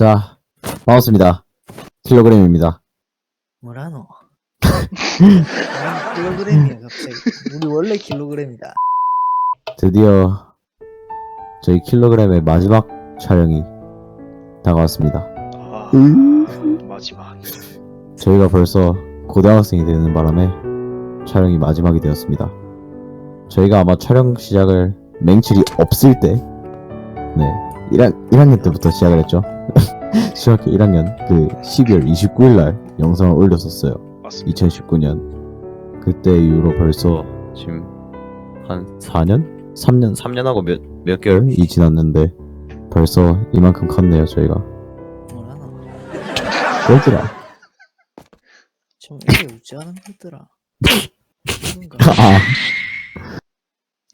자, 반갑습니다. 킬로그램입니다. 뭐라노? 난 킬로그램이야 갑자기. 우리 원래 킬로그램이다. 드디어 저희 킬로그램의 마지막 촬영이 다가왔습니다. 아, 음. 마지막. 저희가 벌써 고등학생이 되는 바람에 촬영이 마지막이 되었습니다. 저희가 아마 촬영 시작을 맹칠이 없을 때, 네, 1학, 1학년 때부터 시작을 했죠. 중학교 1학년 그 12월 29일 날 영상을 올렸었어요. 맞습니다. 2019년 그때 이후로 벌써 지금 한 4년? 3년 3년하고 몇, 몇 개월이 지났는데 벌써 이만큼 컸네요 저희가 뭐라노? 그렇더라 좀 않은 것들아. 누군가? 아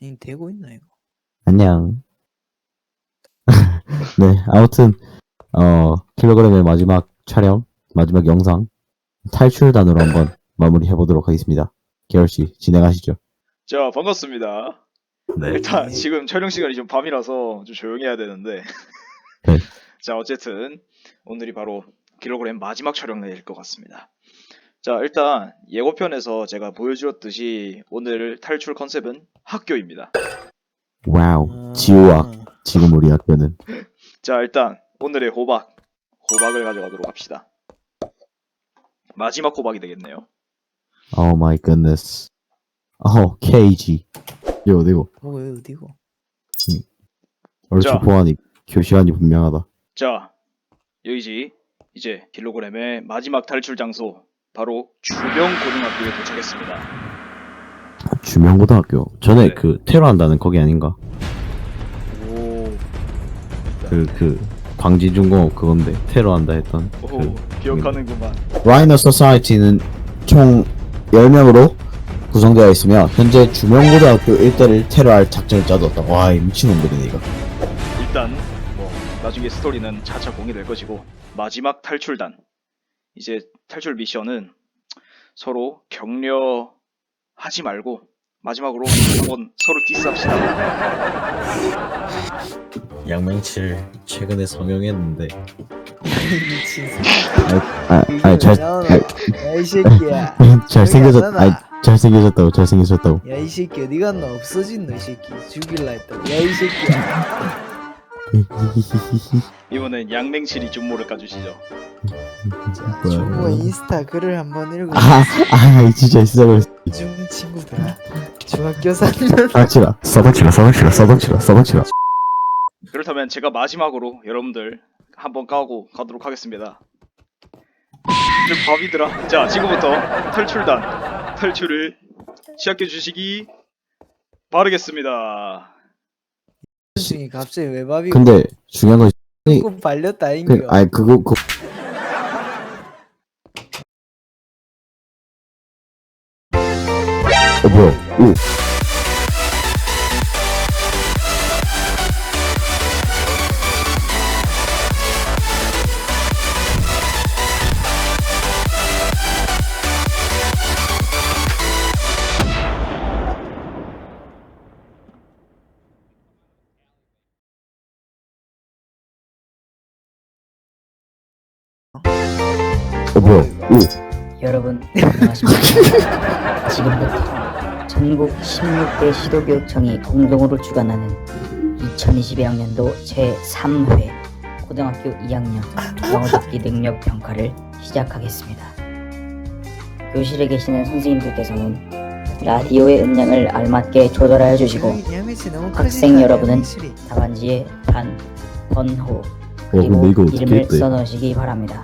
이 되고 있나 이거? 안녕 네 아무튼 어 킬로그램의 마지막 촬영 마지막 영상 탈출단으로 한번 마무리 해보도록 하겠습니다 계열씨 진행하시죠 자, 반갑습니다. 네 일단 지금 촬영 시간이 좀 밤이라서 좀 조용히 해야 되는데. 네. 자, 어쨌든 오늘이 바로 킬로그램 마지막 촬영일 것 같습니다. 자, 일단 예고편에서 제가 보여주었듯이 오늘 탈출 컨셉은 학교입니다. 와우 아, 지우학 지금 우리 학교는 자, 일단 오늘의 호박. 호박을 가져가도록 합시다. 마지막 호박이 되겠네요. 오 마이 굿네스 어 KG 이거 이거 뭐가 왜 어디고? 얼추 자. 보아하니 교시간이 분명하다 자, 여기지. 이제 킬로그램의 마지막 탈출 장소 바로 주병 고등학교에 도착했습니다. 주명고등학교 전에 네. 그 테러 한다는 거기 아닌가? 오, 그 그 광진중공업 그건데 테러한다 했던 오그 기억하는구만. 라이너 소사이티는 총 10명으로 구성되어 있으며 현재 주명고등학교 일대를 테러할 작전을 짜뒀다. 와 이 미친놈들이네 이거. 일단 뭐 나중에 스토리는 차차 공개될 것이고 마지막 탈출단. 이제 탈출 미션은 서로 격려하지 말고 마지막으로 한번 서로 디스합시다. 양명칠 최근에 성형했는데 미친 새끼. 아, 아니 잘, 야이 새끼야. 잘생겨졌. 잘생겨졌다고 잘생겨졌다고 야 이 새끼 어디 갔노? 없어진 너이 새끼. 죽일라 했다. 야 이 새끼야. 이번엔 양맹실이 준모를 까주시죠. 이거. 인스타 글을 한번 읽어. 아, 아 진짜 있어 중 친구들아. 중학교 3년. 써덕치라 써덕치라 써덕치라 써덕치라 써덕치라 그렇다면 제가 마지막으로 여러분들 한번 까고 가도록 하겠습니다. 좀 밥이더라. 자, 지금부터 탈출단 탈출을 시작해 주시기 바르겠습니다. 중이 갑자기 왜 밥이 근데 중요한 건고 발렸다 그, 인겨. 아니 그거 그 뭐야? 오. 어, 뭐야? 오. 여러분 안녕하십니까 지금부터 전국 16대 시도교육청이 공동으로 주관하는 2021학년도 제3회 고등학교 2학년 영어 듣기 능력 평가를 시작하겠습니다 교실에 계시는 선생님들께서는 라디오의 음량을 알맞게 조절하여 주시고 학생 여러분은. 답안지에 단, 번호 어, 그리고 이름을? 써넣으시기 바랍니다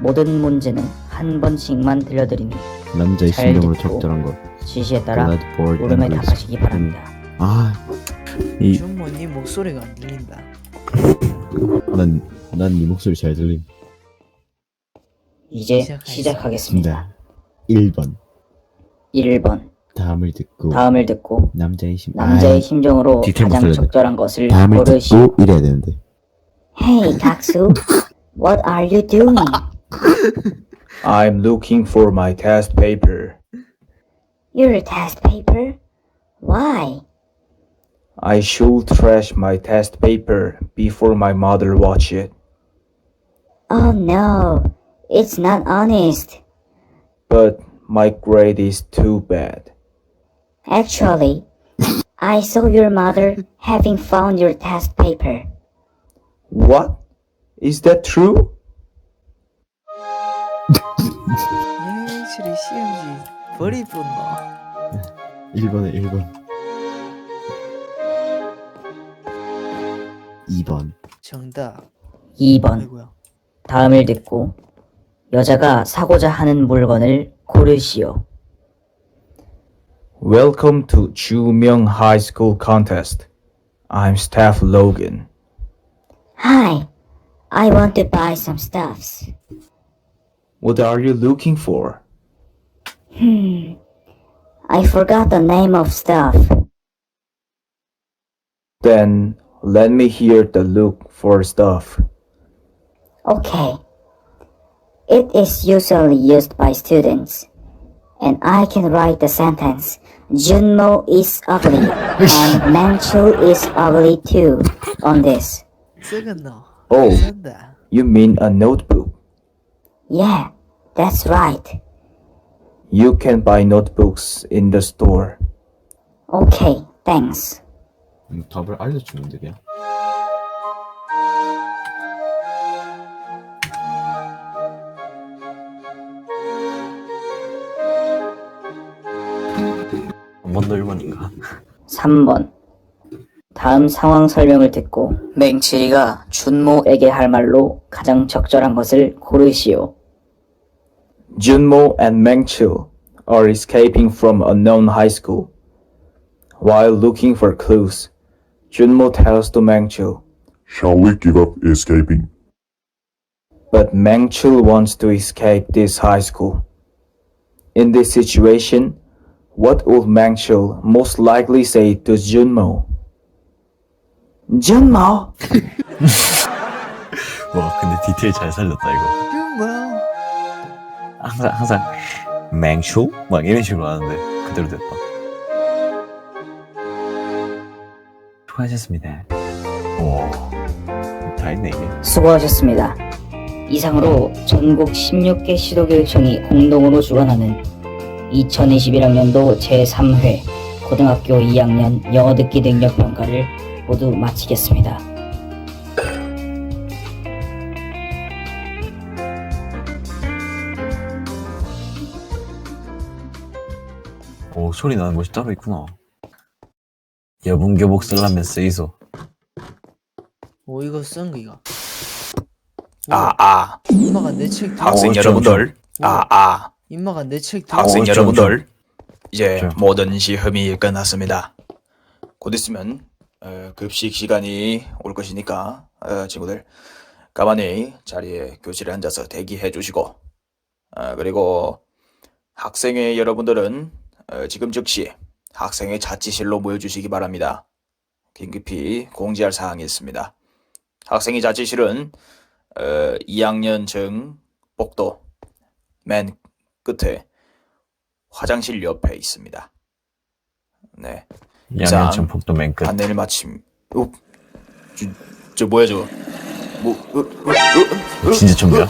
모든 문제는 한 번씩만 들려드리니 남자의 잘 심정으로 듣고 적절한 것. 지시에 따라 Blood board 물음에 English. 답하시기 바랍니다. 아, 이, 중모님 목소리가 안 들린다. 난, 난 네 목소리 잘 들림. 이제 시작하겠습니다. 시작하겠습니다. 1번. 1번 다음을 듣고. 다음을 듣고 남자의 심, 남자의 아이, 심정으로 디테일 가장 목소리네. 적절한 것을 다음을 고르시. 듣고 이래야 되는데. Hey, 각수. What are you doing? I'm looking for my test paper. Your test paper? Why? I should trash my test paper before my mother watch it. Oh no, it's not honest. But my grade is too bad. Actually, I saw your mother having found your test paper. What? Is that true? 명실이 시험지 버리 뿐노 1번에 1번 2번 정답 2번. 아이고야 다음을 듣고 여자가 사고자 하는 물건을 고르시오. Welcome to Chumyeong High School contest. I'm Staff Logan. Hi, I want to buy some stuffs. What are you looking for? I forgot the name of stuff. Then let me hear the look for stuff. Okay. It is usually used by students. And I can write the sentence Junmo is ugly and Manchu is ugly too on this. 썩었노 Oh. 산다 You mean a notebook? Yeah, that's right. You can buy notebooks in the store. Okay, thanks. 음, 답을 알려주는데 그냥 한번더 1번인가? 3번. 다음 상황 설명을 듣고 맹칠이가 준모에게 할 말로 가장 적절한 것을 고르시오. Junmo and Mengchil are escaping from unknown high school. While looking for clues, Junmo tells to Mengchil, Shall we give up escaping? but Mengchil wants to escape this high school. In this situation, what would Mengchil most likely say to Junmo? Junmo! 와 근데 디테일 잘 살렸다 이거 이건 뭐야 항상 항상 맹쇼? 막 이런 식으로 하는데 그대로 됐다 수고하셨습니다 오 다 했네 이게 수고하셨습니다. 이상으로 전국 16개 시도교육청이 공동으로 주관하는 2021학년도 제3회 고등학교 2학년 영어 듣기 능력 평가를 모두 마치겠습니다. 소리 나는 곳이 따로 있구나. 여분 교복 쓸라면 쓰이소. 오 이거 쓴 거 이거 아, 아, 임마가 내책 학생 어, 좀, 여러분들, 아, 아, 임마가 내책 학생 어, 좀, 여러분들, 이제 좀. 모든 시험이 끝났습니다. 곧 있으면 어, 급식 시간이 올 것이니까 어, 친구들 가만히 자리에 교실에 앉아서 대기해 주시고 어, 그리고 학생회 여러분들은 어, 지금 즉시 학생회 자치실로 모여주시기 바랍니다. 긴급히 공지할 사항이 있습니다. 학생회 자치실은 어, 2학년 정 복도 맨 끝에 화장실 옆에 있습니다. 네. 양현청 폭도 맨 끝 안내를 마침. 어, 저, 저 뭐야 저? 뭐? 어, 어, 어, 진짜 좀비야?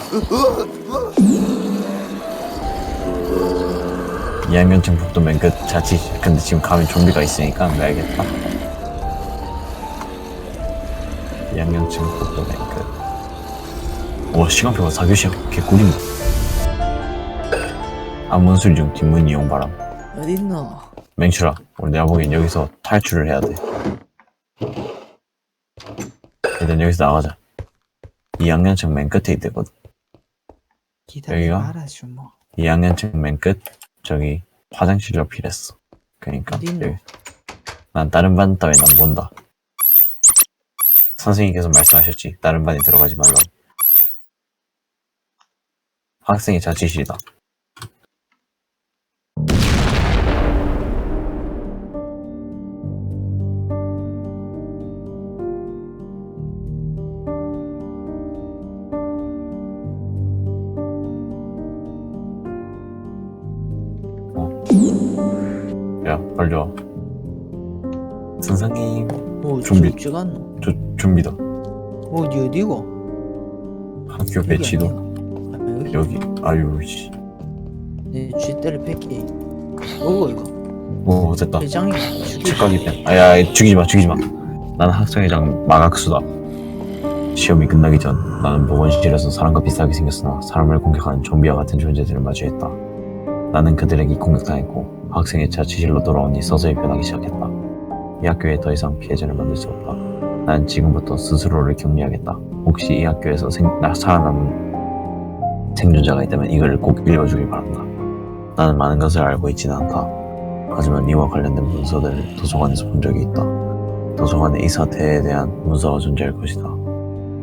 양현청 폭도 맨 끝 자취. 근데 지금 가면 좀비가 있으니까 안 가야겠다. 양현청 폭도 맨끝. 와 시간표가 4교시야 개꿀이네. 안문술 중 뒷문 이용 바람. 어딨노? 맹출아 우리 내가 보기엔 여기서 탈출을 해야 돼. 일단 여기서 나가자. 2학년층 맨 끝에 있대거든. 여기가? 마라 주모 2학년층 맨끝 저기 화장실 옆이랬어. 그니까 있노? 여기. 난 다른 반 따윈 안 본다. 선생님께서 말씀하셨지. 다른 반에 들어가지 말라고. 학생의 자취실이다 준비 갔노 저 좀비다 어디 어디고 학교 배치도 아, 여기 여기 아유 씨. 내 쥐떼를 뺏기 뭐고 이거 오 됐다. 회장이 죽이 책가기 pen. 아야 죽이지 마 죽이지 마. 나는 학생회장 마각수다. 시험이 끝나기 전 나는 보건실에서 사람과 비슷하게 생겼으나 사람을 공격하는 좀비와 같은 존재들을 마주했다. 나는 그들에게 공격당했고 학생의 자취실로 돌아오니 서서히 변하기 시작했다. 이 학교에 더 이상 피해자를 만들 수 없다. 난 지금부터 스스로를 격리하겠다. 혹시 이 학교에서 생, 나 살아남은 생존자가 있다면 이걸 꼭 읽어주길 바란다. 나는 많은 것을 알고 있지는 않다. 하지만 이와 관련된 문서들을 도서관에서 본 적이 있다. 도서관에 이 사태에 대한 문서가 존재할 것이다.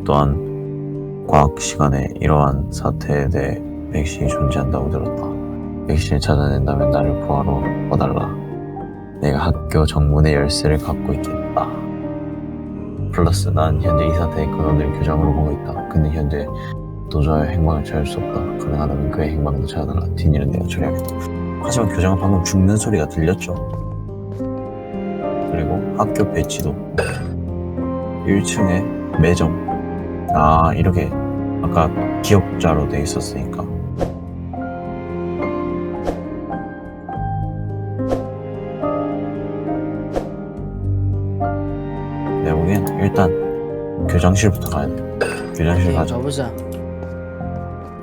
또한 과학 시간에 이러한 사태에 대해 백신이 존재한다고 들었다. 백신을 찾아낸다면 나를 부하로 와달라. 내가 학교 정문의 열쇠를 갖고 있겠다. 플러스 난 현재 이 사태의 근원을 교장으로 보고 있다. 그는 현재 도저히 행방을 찾을 수 없다. 가능하다면 그의 행방도 찾아달라. 뒷일은 내가 처리하겠다. 하지만 교장은 방금 죽는 소리가 들렸죠. 그리고 학교 배치도 1층에 매점. 아 이렇게 아까 기억자로 돼 있었으니까. 교장실부터 가야 돼. 교장실 가자. 가보자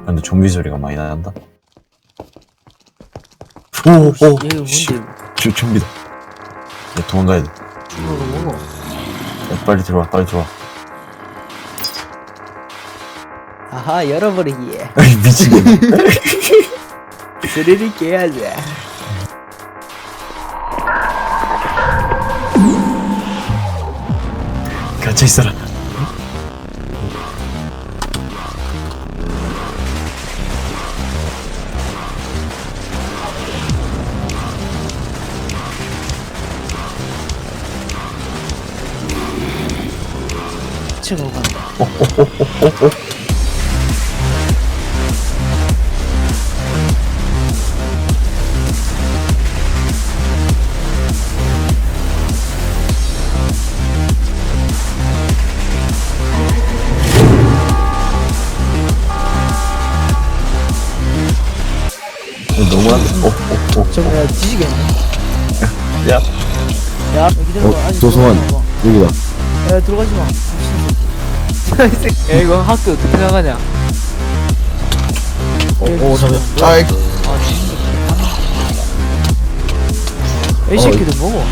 근데 좀비 소리가 많이 난다. 오, 오, 얘가 뭔데 씨, 저 좀비다. 야, 도망가야 돼. 이거 뭐고 야, 빨리 들어와, 빨리 들어와. 아하 열어버리기 아이, 미치겠네. 스리를 깨야지 갇혀 있어라. 간다 너무한데? 어, 어, 어. 저거 야 뒤지겠네 야, 야 기다려봐 어, 아직. 들어가지 여기다. 마. 야 들어가지 마 미친 새끼. 야 이거 학교 어떻게 나가냐 어, 어 잠깐 아이. 이 새끼들 뭐고